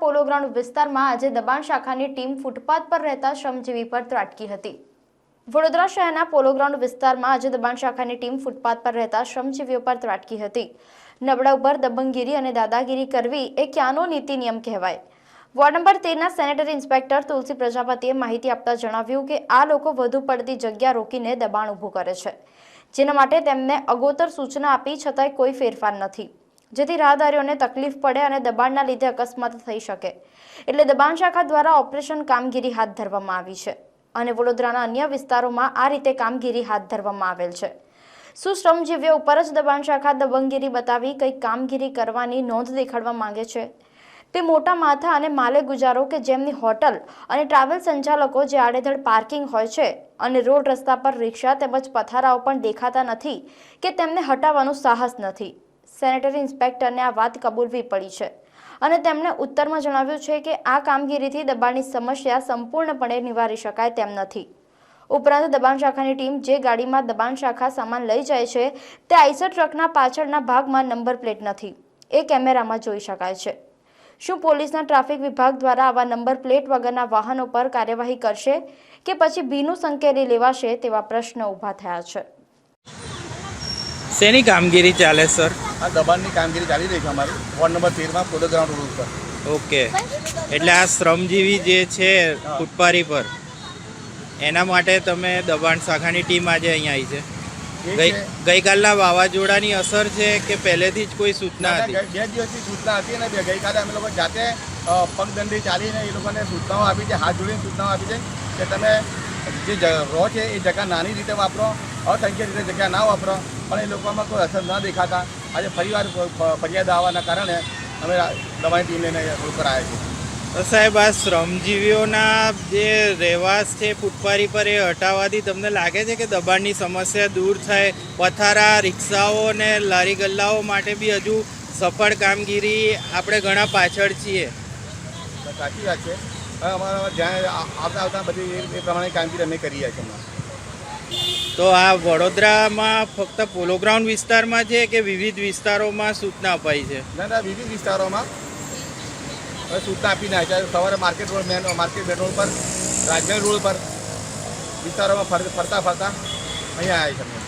પોલો ground વિસ્તારમાં આજે દબાણ શાખાની ટીમ ફૂટપાથ પર રહેતા શ્રમજીવી પર ત્રાટકી હતી. વડોદરા શહેરના પોલો ગ્રાઉન્ડ વિસ્તારમાં આજે દબાણ શાખાની ટીમ ફૂટપાથ પર રહેતા શ્રમજીવીઓ પર ત્રાટકી હતી. નબળા ઉપર દબંગગીરી અને દાદાગીરી કરવી એ ક્યાંનો નીતિ નિયમ કહેવાય? વોર્ડ નંબર તેરના સેનેટરી ઇન્સ્પેક્ટર તુલસી પ્રજાપતિએ માહિતી આપતા જણાવ્યું કે આ લોકો વધુ પડતી જગ્યા રોકીને દબાણ ઊભું કરે છે. જેના માટે તેમને અગોતર સૂચના આપી છતાંય કોઈ ફેરફાર નથી. જેથી રાહદારીઓને તકલીફ પડે અને દબાણના લીધે અકસ્માત થઈ શકે. એટલે દબાણ શાખા દ્વારા ઓપરેશન કામગીરી હાથ ધરવામાં આવી છે. અને વડોદરાના અન્ય વિસ્તારોમાં આ રીતે કામગીરી હાથ ધરવામાં આવેલ છે. શું શ્રમજીવીઓ ઉપર જ દબાણ શાખા દબંગગીરી બતાવી કંઈક કામગીરી કરવાની નોંધ દેખાડવા માંગે છે? તે મોટા માથા અને માલે ગુજારો કે જેમની હોટલ અને ટ્રાવેલ સંચાલકો જે આડેધડ પાર્કિંગ હોય છે અને રોડ રસ્તા પર રિક્ષા તેમજ પથારાઓ પણ દેખાતા નથી કે તેમને હટાવવાનું સાહસ નથી. સેનેટરી ઇન્સ્પેક્ટરને આ વાત કબૂલવી પડી છે. અને તેમણે ઉત્તરમાં જણાવ્યું છે કે આ કામગીરીથી દબાણની સમસ્યા સંપૂર્ણપણે નિવારી શકાય તેમ નથી. ઉપરાંત દબાણ શાખાની ટીમ જે ગાડીમાં દબાણ શાખા સામાન લઈ જાય છે, તે આઈસર ટ્રકના પાછળના ભાગમાં નંબર પ્લેટ નથી. એ કેમેરામાં જોઈ શકાય છે. શું પોલીસના ટ્રાફિક વિભાગ દ્વારા આવા નંબર પ્લેટ વગરના વાહનો પર કાર્યવાહી કરશે કે પછી ભીનું સંકેલી લેવાશે તેવા પ્રશ્ન ઊભા થયા છે? શેની કામગીરી ચાલે, સર? આ દબાણની કામગીરી ચાલી રહી છે અમારી. વોર્ડ નંબર તેરમાં પોલો ગ્રાઉન્ડ રોડ ઉપર. ઓકે. એટલે આ શ્રમજીવી જે છે ફૂટપારી પર એના માટે તમે દબાણ શાખાની ટીમ આજે અહીંયા આવી છે? ગઈકાલના વાવાઝોડાની અસર છે કે પહેલેથી જ કોઈ સૂચના હતી? બે દિવસની સૂચના હતી ને બે ગઈકાલે અમે લોકો જાતે પગદંડી ચાલીને એ લોકોને સૂચનાઓ આપી છે હાથ જોડીને સૂચનાઓ આપી છે કે તમે જે રો છે એ જગ્યા નાની રીતે વાપરો અસંખ્ય રીતે જગ્યા ના વાપરો પણ એ લોકોમાં કોઈ અસર ન દેખાતા. આજે ફરીવાર ફરિયાદ આવવાના કારણે અમે દવાની ટીમ લઈને ઉપર પર આવ્યા છીએ સાહેબ આ શ્રમજીવીઓના જે રહેવાસ છે ફૂટપારી પર એ હટાવવાથી તમને લાગે છે કે દબાણની સમસ્યા દૂર થાય? પથારા રિક્ષાઓ અને લારી ગલ્લાઓ માટે બી હજુ સફળ કામગીરી આપણે ઘણા પાછળ છીએ. સાચી વાત છે. હવે અમારા જ્યાં આવતા આવતા બધી એ પ્રમાણે કામગીરી અમે કરી રહ્યા છીએ. તો આ વડોદરામાં ફક્ત પોલો ગ્રાઉન્ડ વિસ્તારમાં છે કે વિવિધ વિસ્તારોમાં સૂચના અપાઈ છે? ના ના, વિવિધ વિસ્તારોમાં. સૂચના આપી આવ્યા સવારે market road main market main road પર રાજમહેલ રોડ પર વિસ્તારોમાં ફર ફરતા ફરતા અહીંયા આવે છે.